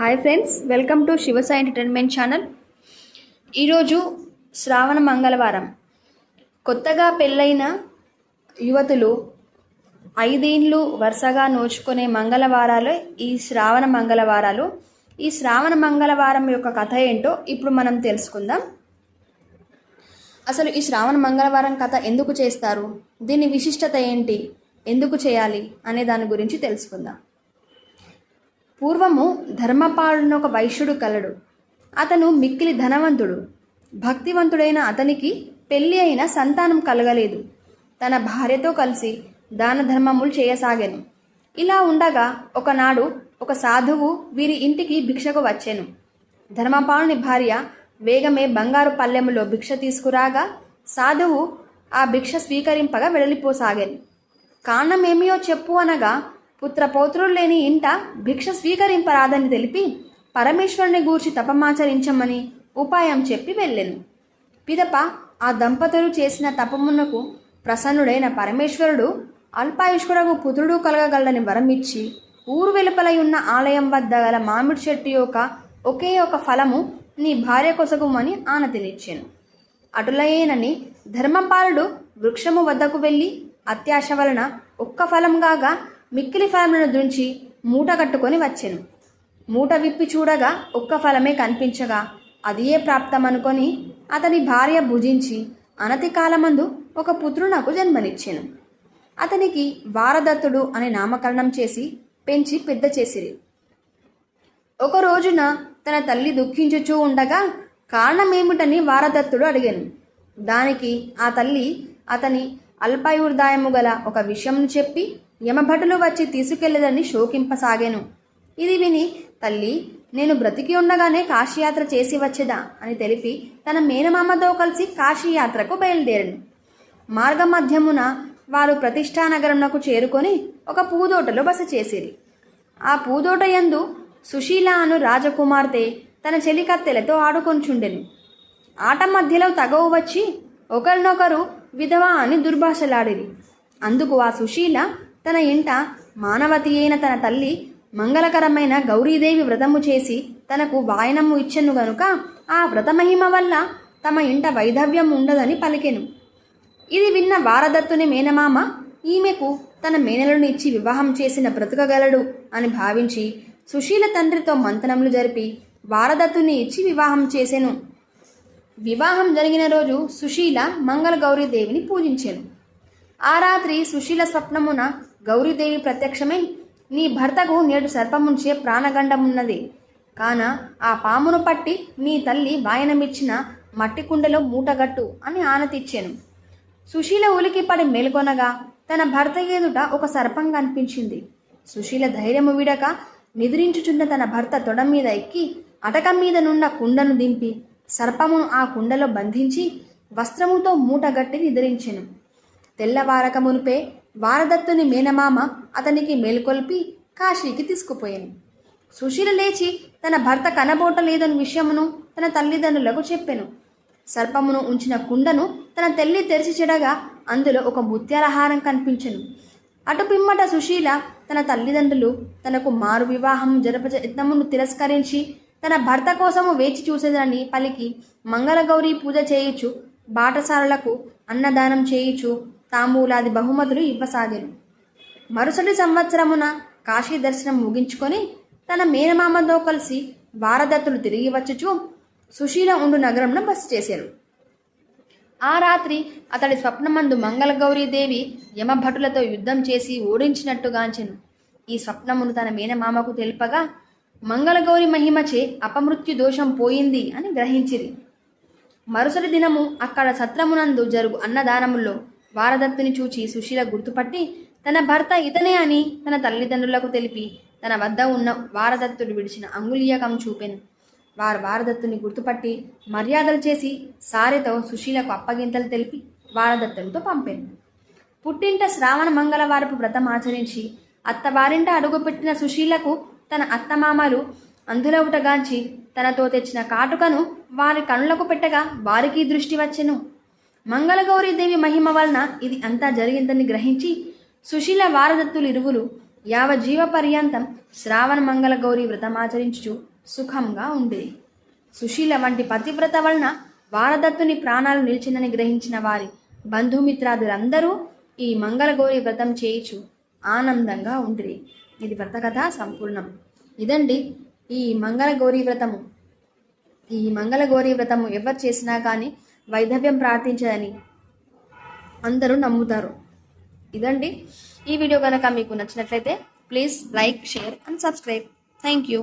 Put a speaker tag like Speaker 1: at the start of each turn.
Speaker 1: Hi friends welcome to Shivasai entertainment channel ఈరోజు శ్రావణ మంగళవారం. కొత్తగా పెళ్ళైన యువతులు ఐదేండ్లు వరుసగా నోచుకునే మంగళవారాలు ఈ శ్రావణ మంగళవారాలు. ఈ శ్రావణ మంగళవారం యొక్క కథ ఏంటో ఇప్పుడు మనం తెలుసుకుందాం. అసలు ఈ శ్రావణ మంగళవారం కథ ఎందుకు చేస్తారు? దీని విశిష్టత ఏంటి? ఎందుకు చేయాలి? అనే దాని గురించి తెలుసుకుందాం. పూర్వము ధర్మపాలుని ఒక వైశ్యుడు కలడు. అతను మిక్కిలి ధనవంతుడు. భక్తివంతుడైన అతనికి పెళ్ళి అయిన సంతానం కలగలేదు. తన భార్యతో కలిసి దాన ధర్మములు చేయసాగాను. ఇలా ఉండగా ఒకనాడు ఒక సాధువు వీరి ఇంటికి భిక్షకు వచ్చాను. ధర్మపాలుని భార్య వేగమే బంగారు పల్లెములో భిక్ష తీసుకురాగా సాధువు ఆ భిక్ష స్వీకరింపగా వెడలిపోసాగాను. కారణమేమియో చెప్పు అనగా పుత్రపౌత్రులు లేని ఇంట భిక్ష స్వీకరింపరాదని తెలిపి పరమేశ్వరుని గూర్చి తపమాచరించమని ఉపాయం చెప్పి వెళ్ళెను. పిదప ఆ దంపతులు చేసిన తపమునకు ప్రసన్నుడైన పరమేశ్వరుడు అల్పాయుష్కుడకు పుత్రుడు కలగగలని వరమిచ్చి ఊరు వెలుపలై ఉన్న ఆలయం వద్ద గల మామిడి చెట్టు యొక్క ఒకే ఒక ఫలము నీ భార్య కొసగుమని ఆనతినిచ్చాను. అటులయేనని ధర్మపాలుడు వృక్షము వద్దకు వెళ్ళి అత్యాశ వలన ఒక్క ఫలం కాగా మిక్కిలి ఫలములను దుంచి మూట కట్టుకొని వచ్చెను. మూట విప్పి చూడగా ఒక్క ఫలమే కనిపించగా అదియే ప్రాప్తమనుకొని అతని భార్య భుజించి అనతి కాలమందు ఒక పుత్రునకు జన్మనిచ్చాను. అతనికి వారదత్తుడు అనే నామకరణం చేసి పెంచి పెద్ద చేసిరి. ఒక రోజున తన తల్లి దుఃఖించుచూ ఉండగా కారణమేమిటని వారదత్తుడు అడిగాను. దానికి ఆ తల్లి అతని అల్పాయుర్దాయము గల ఒక విషయంను చెప్పి యమభటులు వచ్చి తీసుకెళ్ళేదని శోకింపసాగాను. ఇది విని తల్లి నేను బ్రతికి ఉండగానే కాశీయాత్ర చేసి వచ్చేదా? అని తెలిపి తన మేనమామతో కలిసి కాశీయాత్రకు బయలుదేరాను. మార్గమధ్యమున వారు ప్రతిష్టానగరంకు చేరుకొని ఒక పూదోటలో బస చేసిరి. ఆ పూదోట యందు సుశీల అను రాజకుమార్తె తన చెలికత్తెలతో ఆడుకొంచుండెను. ఆట మధ్యలో తగవు వచ్చి ఒకరినొకరు విధవా అని దుర్భాషలాడిరి. అందుకు ఆ సుశీల తన ఇంట మానవతి అయిన తన తల్లి మంగళకరమైన గౌరీదేవి వ్రతము చేసి తనకు వాయనము ఇచ్చెను గనుక ఆ వ్రతమహిమ వల్ల తమ ఇంట వైధవ్యం ఉండదని పలికెను. ఇది విన్న వారదత్తుని మేనమామ ఈమెకు తన మేనలను ఇచ్చి వివాహం చేసిన బ్రతకగలడు అని భావించి సుశీల తండ్రితో మంతనములు జరిపి వారదత్తుని ఇచ్చి వివాహం చేసెను. వివాహం జరిగిన రోజు సుశీల మంగళ పూజించాను. ఆ రాత్రి సుశీల స్వప్నమున గౌరీదేవి ప్రత్యక్షమై నీ భర్తకు నేడు సర్పముంచే ప్రాణగండమున్నది. కాన ఆ పామును పట్టి నీ తల్లి వాయనమిచ్చిన మట్టి కుండలో మూటగట్టు అని ఆనతిచ్చాను. సుశీల ఉలికిపడి మేల్కొనగా తన భర్త ఎదుట ఒక సర్పం కనిపించింది. సుశీల ధైర్యము విడక నిద్రించుచున్న తన భర్త తొడ మీద ఎక్కి అటక మీద నున్న కుండను దింపి సర్పమును ఆ కుండలో బంధించి వస్త్రముతో మూటగట్టి నిద్రించెను తెల్లవారక మునిపే వారదత్తుని మేనమామ అతనికి మేల్కొల్పి కాశీకి తీసుకుపోయాను. సుశీల లేచి తన భర్త కనబోటలేదని విషయమును తన తల్లిదండ్రులకు చెప్పెను. సర్పమును ఉంచిన కుండను తన తల్లి తెరిచి చెడగా అందులో ఒక ముత్యాలహారం కనిపించెను. అటు పిమ్మట సుశీల తన తల్లిదండ్రులు తనకు మారు వివాహం జరప యత్నమును తిరస్కరించి తన భర్త కోసము వేచి చూసేదని పలికి మంగళగౌరి పూజ చేయుచు బాటసారులకు అన్నదానం చేయుచు తాంబూలాది బహుమతులు ఇవ్వసాగాను. మరుసటి సంవత్సరమున కాశీ దర్శనం ముగించుకొని తన మేనమామతో కలిసి వారదత్తులు తిరిగి వచ్చుచు సుశీల ఉండు నగరంలో బస చేశారు ఆ రాత్రి అతడి స్వప్నమందు మంగళగౌరీదేవి యమభటులతో యుద్ధం చేసి ఓడించినట్టుగాంచెను. ఈ స్వప్నమును తన మేనమామకు తెలుపగా మంగళగౌరి మహిమచే అపమృత్యు దోషం పోయింది అని గ్రహించిరి. మరుసటి దినము అక్కడ సత్రమునందు జరుగు అన్నదానములో వారదత్తుని చూచి సుశీల గుర్తుపట్టి తన భర్త ఇతనే అని తన తల్లిదండ్రులకు తెలిపి తన వద్ద ఉన్న వారదత్తుడు విడిచిన అంగుళీయకం చూపెను. వారు వారదత్తుని గుర్తుపట్టి మర్యాదలు చేసి సారెతో సుశీలకు అప్పగింతలు తెలిపి వారదత్తునితో పంపాను. పుట్టింట శ్రావణ మంగళవారపు వ్రతం ఆచరించి అత్తవారింట అడుగుపెట్టిన సుశీలకు తన అత్తమామలు అందులవుటగాంచి తనతో తెచ్చిన కాటుకను వారి కనులకు పెట్టగా వారికి దృష్టి వచ్చెను. మంగళగౌరీదేవి మహిమ వలన ఇది అంతా జరిగిందని గ్రహించి సుశీల వారదత్తులు ఇరువులు యావ పర్యంతం శ్రావణ మంగళ వ్రతమాచరించు వ్రతం సుఖంగా ఉండేది సుశీల వంటి పతివ్రత వలన వారదత్తుని ప్రాణాలు నిలిచిందని గ్రహించిన వారి బంధుమిత్రాదులందరూ ఈ మంగళగౌరి వ్రతం చేయిచు ఆనందంగా ఉండిరి. ఇది వ్రతకథ సంపూర్ణం. ఇదండి ఈ మంగళగౌరీ వ్రతము. ఈ మంగళగౌరీ వ్రతము ఎవరు చేసినా కానీ వైధవ్యం ప్రార్థించదని అందరూ నమ్ముతారు. ఇదండి ఈ వీడియో కనుక మీకు నచ్చినట్లయితే please like share and subscribe. Thank you.